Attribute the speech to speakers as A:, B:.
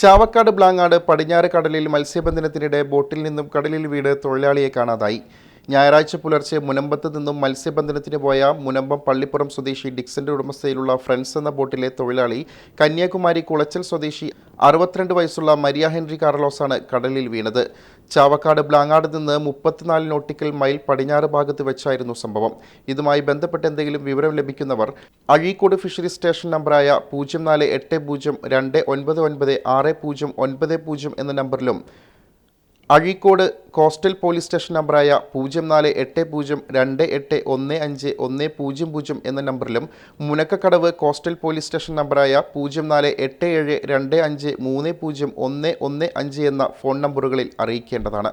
A: ചാവക്കാട് ബ്ലാങ്ങാട് പടിഞ്ഞാറ് കടലിൽ മത്സ്യബന്ധനത്തിനിടെ ബോട്ടിൽ നിന്നും കടലിൽ വീട് തൊഴിലാളിയെ കാണാതായി. ഞായറാഴ്ച പുലർച്ചെ മുനമ്പത്ത് നിന്നും മത്സ്യബന്ധനത്തിന് പോയ മുനമ്പം പള്ളിപ്പുറം സ്വദേശി ഡിക്സന്റെ ഉടമസ്ഥയിലുള്ള ഫ്രണ്ട്സ് എന്ന ബോട്ടിലെ തൊഴിലാളി കന്യാകുമാരി കുളച്ചൽ സ്വദേശി അറുപത്തിരണ്ട് വയസ്സുള്ള മരിയ ഹെൻറി കാർലോസാണ് കടലിൽ വീണത്. ചാവക്കാട് ബ്ലാങ്ങാട് നിന്ന് മുപ്പത്തിനാല് നോട്ടിക്കൽ മൈൽ പടിഞ്ഞാറ് ഭാഗത്ത് വെച്ചായിരുന്നു സംഭവം. ഇതുമായി ബന്ധപ്പെട്ട് എന്തെങ്കിലും വിവരം ലഭിക്കുന്നവർ അഴീക്കോട് ഫിഷറി സ്റ്റേഷൻ നമ്പറായ പൂജ്യം നാല് എട്ട് പൂജ്യം രണ്ട് ഒൻപത് ഒൻപത് ആറ് പൂജ്യം ഒൻപത് പൂജ്യം എന്ന നമ്പറിലും അഴീക്കോട് കോസ്റ്റൽ പോലീസ് സ്റ്റേഷൻ നമ്പറായ പൂജ്യം നാല് എട്ട് പൂജ്യം രണ്ട് എട്ട് ഒന്ന് അഞ്ച് ഒന്ന് പൂജ്യം പൂജ്യം എന്ന നമ്പറിലും മുനക്കക്കടവ് കോസ്റ്റൽ പോലീസ് സ്റ്റേഷൻ നമ്പറായ പൂജ്യം നാല് എട്ട് ഏഴ് രണ്ട് അഞ്ച് മൂന്ന് പൂജ്യം ഒന്ന് ഒന്ന് അഞ്ച് എന്ന ഫോൺ നമ്പറുകളിൽ അറിയിക്കേണ്ടതാണ്.